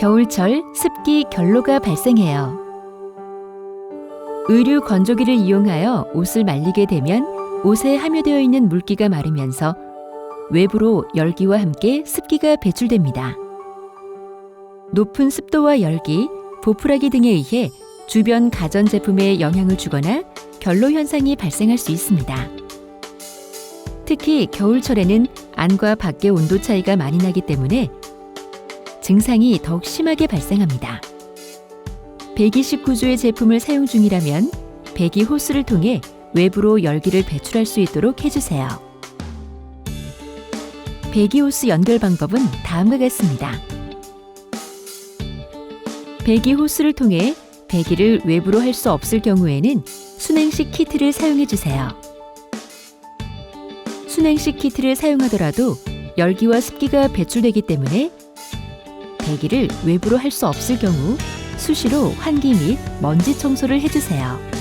겨울철 습기 결로가 발생해요. 의류 건조기를 이용하여 옷을 말리게 되면 옷에 함유되어 있는 물기가 마르면서 외부로 열기와 함께 습기가 배출됩니다. 높은 습도와 열기, 보풀하기 등에 의해 주변 가전제품에 영향을 주거나 결로 현상이 발생할 수 있습니다. 특히 겨울철에는 안과 밖의 온도 차이가 많이 나기 때문에 증상이 더욱 심하게 발생합니다. 배기식 구조의 제품을 사용 중이라면 배기 호스를 통해 외부로 열기를 배출할 수 있도록 해주세요. 배기 호스 연결 방법은 다음과 같습니다. 배기 호스를 통해 배기를 외부로 할 수 없을 경우에는 순행식 키트를 사용해 주세요. 순행식 키트를 사용하더라도 열기와 습기가 배출되기 때문에 배기를 외부로 할 수 없을 경우 수시로 환기 및 먼지 청소를 해주세요.